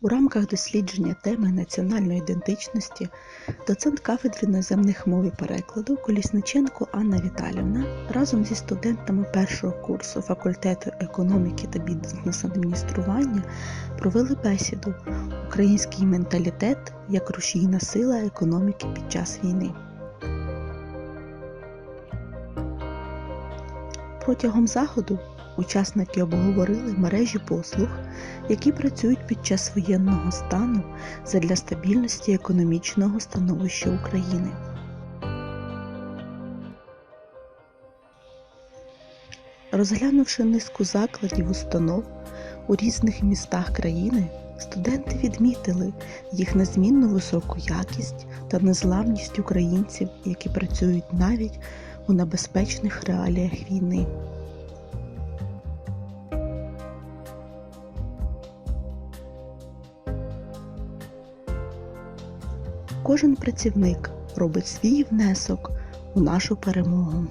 У рамках дослідження теми національної ідентичності доцент кафедри іноземних мов і перекладу Колісниченко Анна Віталівна разом зі студентами першого курсу факультету економіки та бізнес-адміністрування провели бесіду Український менталітет як рушійна сила економіки під час війни. Протягом заходу учасники обговорили мережі послуг, які працюють під час воєнного стану задля стабільності економічного становища України. Розглянувши низку закладів установ у різних містах країни, студенти відмітили їх незмінну високу якість та незламність українців, які працюють навіть у небезпечних реаліях війни. Кожен працівник робить свій внесок у нашу перемогу.